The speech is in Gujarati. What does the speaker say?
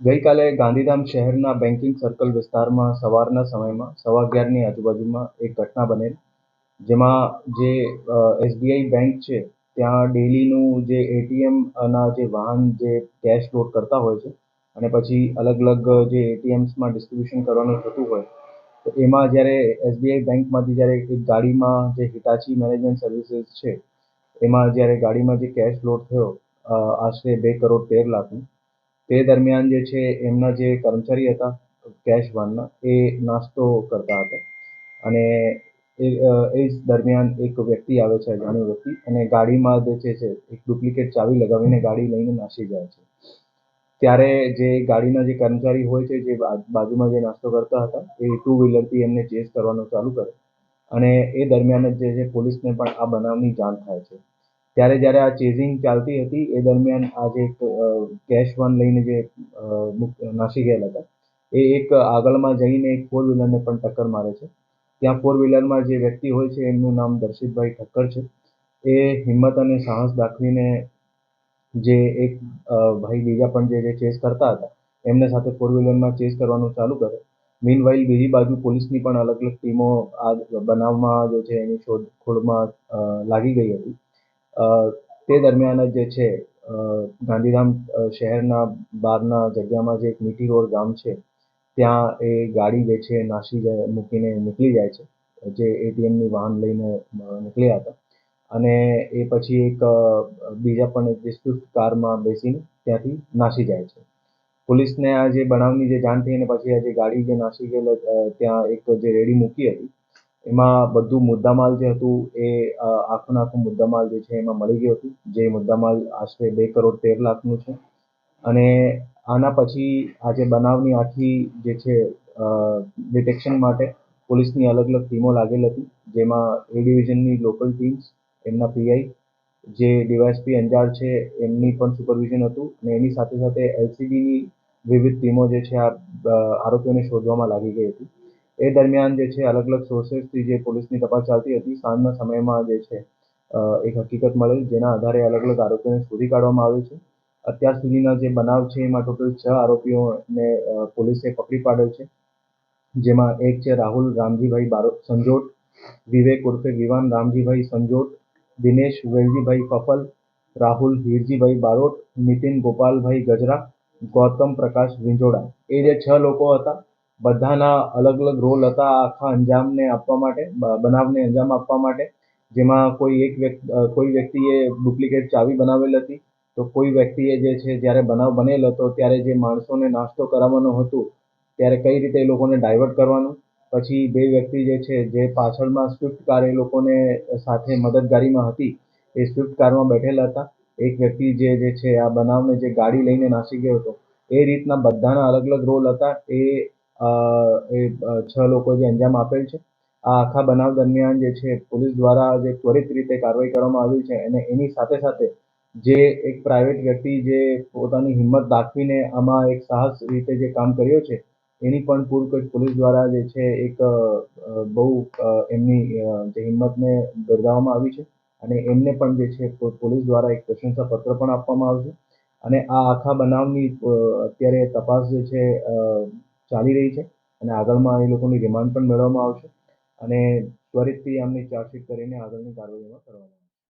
ગઈકાલે ગાંધીધામ શહેરના બેન્કિંગ સર્કલ વિસ્તારમાં સવારના સમયમાં સવા અગિયારની આજુબાજુમાં એક ઘટના બનેલ, જેમાં જે એસબીઆઈ બેંક છે, ત્યાં ડેલીનું જે એટીએમ ના જે વાહન જે કેશ લોડ કરતા હોય છે, અને પછી અલગ અલગ જે એટીએમ્સમાં ડિસ્ટ્રીબ્યુશન કરવાનું થતું હોય, તો એમાં જ્યારે એસબીઆઈ બેંકમાંથી જ્યારે એક ગાડીમાં જે હિટાચી મેનેજમેન્ટ સર્વિસીસ છે એમાં જ્યારે ગાડીમાં જે કેશ લોડ થયો આશરે બે કરોડ તેર લાખનું, તે દરમિયાન જે છે એમના જે કર્મચારી હતા કેશ વાનના, એ નાસ્તો કરતા હતા. અને એ એ જ દરમિયાન એક વ્યક્તિ આવે છે, અજાણ્યો વ્યક્તિ, અને ગાડીમાં જે છે એક ડુપ્લિકેટ ચાવી લગાવીને ગાડી લઈને નાસી જાય છે. ત્યારે જે ગાડીના જે કર્મચારી હોય છે, જે બાજુમાં જે નાસ્તો કરતા હતા, એ ટુ વ્હીલરથી એમને ચેસ કરવાનું ચાલુ કરે. અને એ દરમિયાન જ જે છે પોલીસને પણ આ બનાવની જાણ થાય છે. ત્યારે જ્યારે આ ચેઝિંગ ચાલતી હતી, એ દરમિયાન આ જે કેશ વન લઈને જે નાસી ગયેલા હતા. એ એક આગળમાં જઈને એક ફોર વ્હીલરને પણ ટક્કર મારે છે. ત્યાં ફોર વ્હીલરમાં જે વ્યક્તિ હોય છે, એમનું નામ દર્શિતભાઈ ઠક્કર છે. એ હિંમત અને સાહસ દાખવીને જે એક ભાઈ બીજા પણ જે ચેસ કરતા હતા, એમને સાથે ફોર વ્હીલરમાં ચેસ કરવાનું ચાલુ કરે મીનવાઇલ બીજી બાજુ પોલીસની પણ અલગ અલગ ટીમો આ બનાવમાં જે છે એની શોધખોળમાં લાગી ગઈ હતી. તે દરમિયાન જ જે છે ગાંધીધામ શહેરના બહારના જગ્યામાં જે એક મીઠી રોડ ગામ છે, ત્યાં એ ગાડી જે છે નાસી જાય, મૂકીને નીકળી જાય છે. જે એટીએમની વાહન લઈને નીકળ્યા હતા. અને એ પછી એક બીજા પણ એક ડિસ્પ્યુટ કારમાં બેસીને ત્યાંથી નાસી જાય છે. પોલીસને આ જે બનાવની જે જાણ થઈ અને પછી આ જે ગાડી જે નાસી ગયેલ ત્યાં એક જે રેડી મૂકી હતી, એમાં બધું મુદ્દામાલ જે હતું એ આખું આખું મુદ્દામાલ જે છે એમાં મળી ગયું હતું. જે મુદ્દામાલ આશરે બે કરોડ તેર લાખનું છે. અને આના પછી આ જે બનાવની આખી જે છે ડિટેક્શન માટે પોલીસની અલગ અલગ ટીમો લાગેલ હતી, જેમાં એ ડિવિઝનની લોકલ ટીમ્સ એમના પીઆઈ જે ડીવાયએસપી અંજાર છે, એમની પણ સુપરવિઝન હતું અને એની સાથે સાથે એલસીબીની વિવિધ ટીમો જે છે, આ આરોપીઓને શોધવામાં લાગી ગઈ હતી. એ દરમિયાન જે છે, અલગ અલગ સોર્સેસથી જે પોલીસની તપાસ ચાલતી હતી, સાંજના સમયમાં જે છે એક હકીકત મળેલ જેના આધારે અલગ અલગ આરોપીઓને શોધી કાઢવામાં આવ્યું છે. અત્યાર સુધીના જે બનાવ છે, એમાં ટોટલ છ આરોપીઓને પોલીસે પકડી પાડેલ છે. જેમાં એક છે રાહુલ રામજીભાઈ બારો, સંજોટ, વિવેક ઉર્ફે વિવાન રામજીભાઈ સંજોટ દિનેશ વેલજીભાઈ ફફલ રાહુલ હીરજીભાઈ બારોટ, નીતિન ગોપાલભાઈ ગજરા, ગૌતમ પ્રકાશ વિંજોડા. એ જે છ લોકો હતા, બધાના અલગ અલગ રોલ હતા આખા અંજામને આપવા માટે બનાવને અંજામ આપવા માટે. જેમાં કોઈ એક વ્યક્તિ કોઈ વ્યક્તિએ ડુપ્લિકેટ ચાવી બનાવેલ હતી. તો કોઈ વ્યક્તિએ જે છે, જ્યારે બનાવ બનેલ હતો, ત્યારે જે માણસોને નાસ્તો કરાવવાનો હતો, ત્યારે કઈ રીતે એ લોકોને ડાયવર્ટ કરવાનું? પછી બે વ્યક્તિ જે છે, જે પાછળમાં સ્વિફ્ટ કાર એ લોકોને સાથે મદદગારીમાં હતી, એ સ્વિફ્ટ કારમાં બેઠેલા હતા. એક વ્યક્તિ જે જે છે, આ બનાવને જે ગાડી લઈને નાસી ગયો હતો, એ રીતના બધાના અલગ અલગ રોલ હતા. એ એ છ લોકો જે અંજામ આપેલ છે. આ આખા બનાવ દરમિયાન જે છે, પોલીસ દ્વારા જે ત્વરિત રીતે કાર્યવાહી કરવામાં આવી છે અને એની સાથે સાથે જે એક પ્રાઇવેટ વ્યક્તિ જે પોતાની હિંમત દાખવીને આમાં એક સાહસ રીતે જે કામ કર્યો છે એની પણ પૂરકચ્છ પોલીસ દ્વારા જે છે એક બહુ એમની જે હિંમતને બિરદાવવામાં આવી છે અને એમને પણ જે છે પોલીસ દ્વારા એક પ્રશંસા પત્ર પણ આપવામાં આવશે. અને આ આખા બનાવની અત્યારે તપાસ જે છે ચાલી રહી છે અને આગળમાં એ લોકોની રિમાન્ડ પણ મેળવવામાં આવશે. અને ત્વરિતથી આમની ચાર્જશીટ કરીને આગળની કાર્યવાહીમાં કરવામાં આવશે.